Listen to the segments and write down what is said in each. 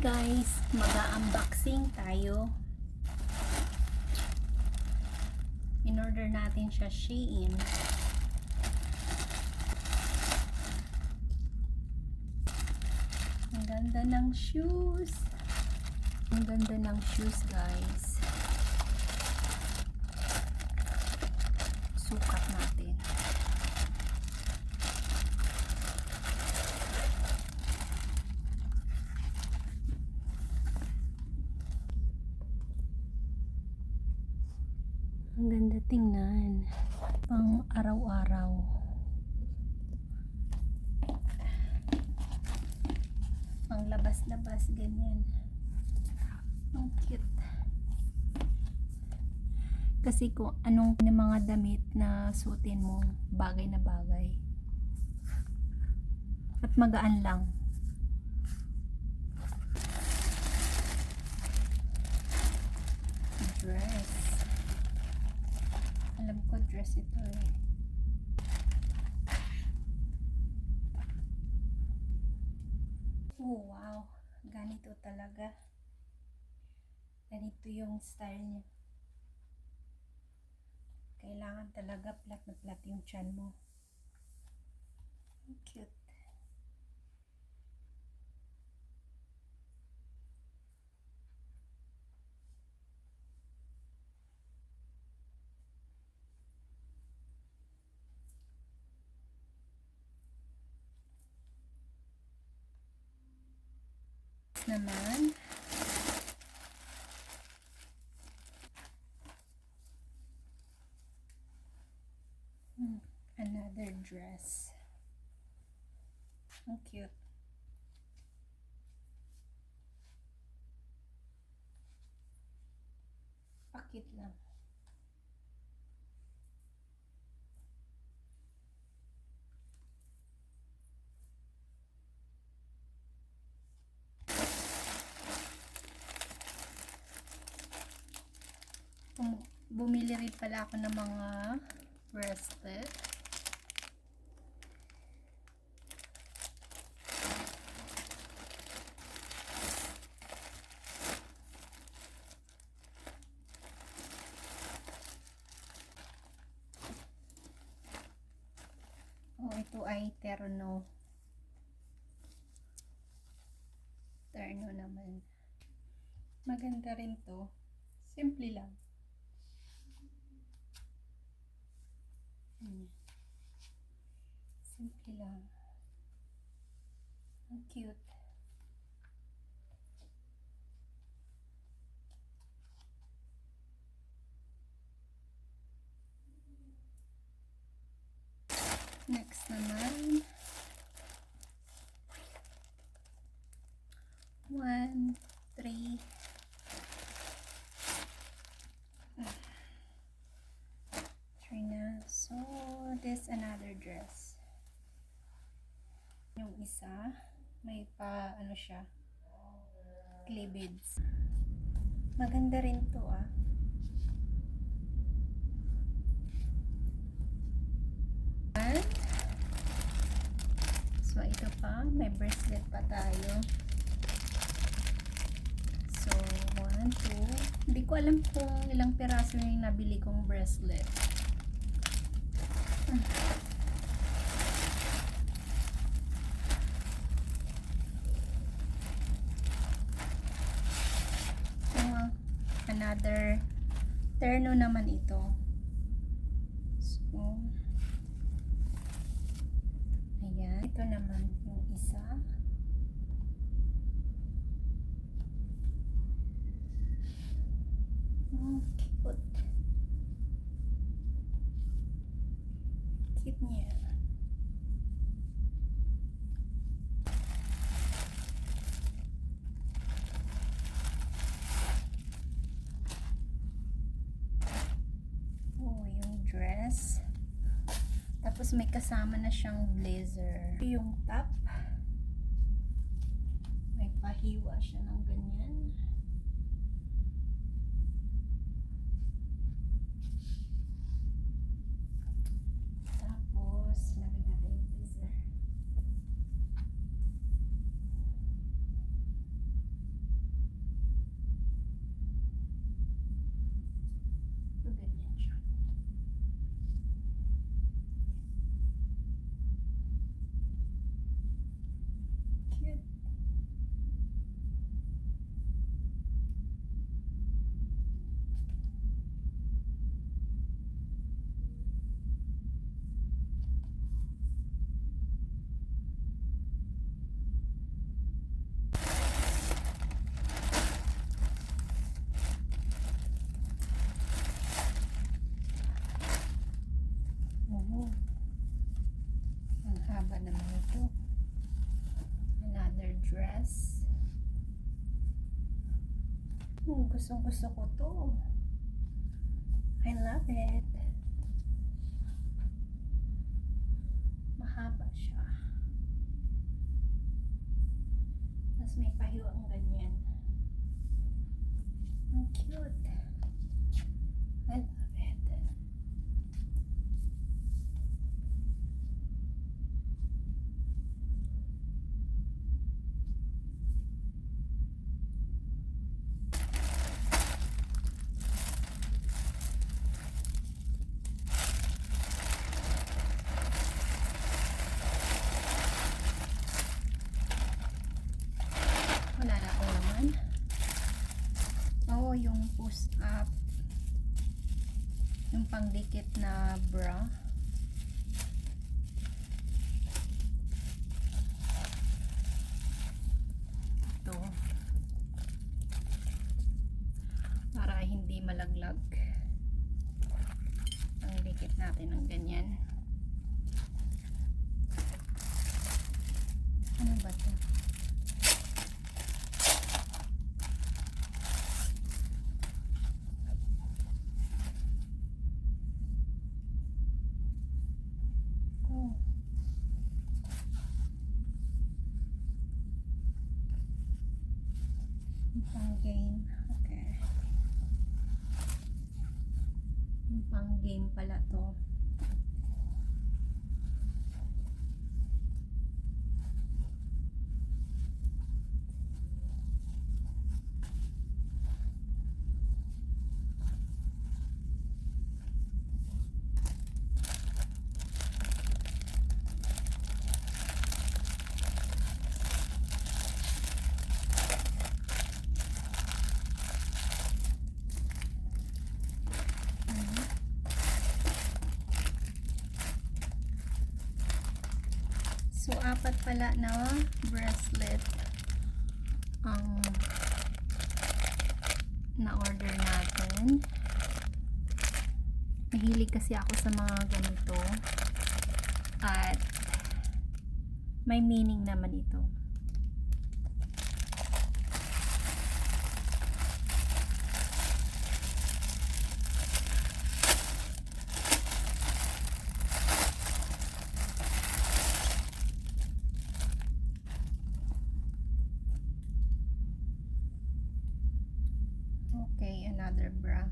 Guys, mag-unboxing tayo. In-order natin siya Shein. Ang ganda ng shoes. Ang ganda ng shoes guys. Sukat natin. Ang ganda tingnan. Pang araw-araw. Pang labas-labas, ganyan. Ang cute. Kasi kung anong mga damit na suotin mo, bagay na bagay. At magaan lang. Dress. Alam ko dress ito eh. Oh, wow. Ganito talaga. Ganito yung style niya. Kailangan talaga flat na flat yung chan mo. Cute. Naman. Hmm, Another dress. Ang cute. Pakit lang. Bumili rin pala ako ng mga bracelet. Oh, ito ay terno. Terno naman. Maganda rin to. Simple lang. Simple lang. Ang cute. Next naman. One, three, three na. So, this another dress. Yung isa, may pa, ano siya, cleavage. Maganda rin to ah. So, ito pa, may bracelet pa tayo. So, one, two. Hindi ko alam kung ilang piraso yung nabili kong bracelet. Another terno naman ito. So, ayan. Ito naman yung isa. Oh, cute. Cute niya. Oh, yung dress. Tapos may kasama na siyang blazer. Yung top. May pahiwa siya ng ganyan. Tapos, lagay natin yung blazer. Dress. Hmm, gustong gusto ko to. I love it. Mahaba siya. Tapos may pahiwang ganyan. Ang cute. I love it. Wala na akong laman. Oo, yung push up. Yung pangdikit na bra. Ito. Para hindi malaglag. Pangdikit natin ng ganyan. Ano ba to? Oh. Yung Pang game. Okay. Yung Pang game pala to. Mhm. So, apat pala na bracelet ang na-order natin. Mahilig kasi ako sa mga ganito. At may meaning naman ito. Okay, another bra.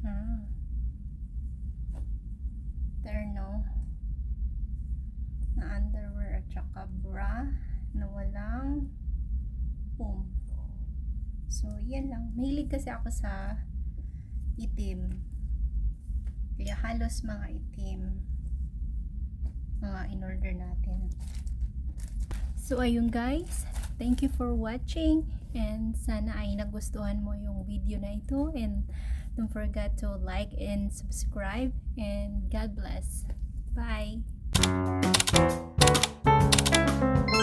Ah. Terno. Na underwear at saka bra na walang pum. So, yan lang. Mahilig kasi ako sa itim. Kaya halos mga itim mga in-order natin. So ayun guys, thank you for watching and sana ay nagustuhan mo yung video na ito and don't forget to like and subscribe and God bless. Bye! Thank you.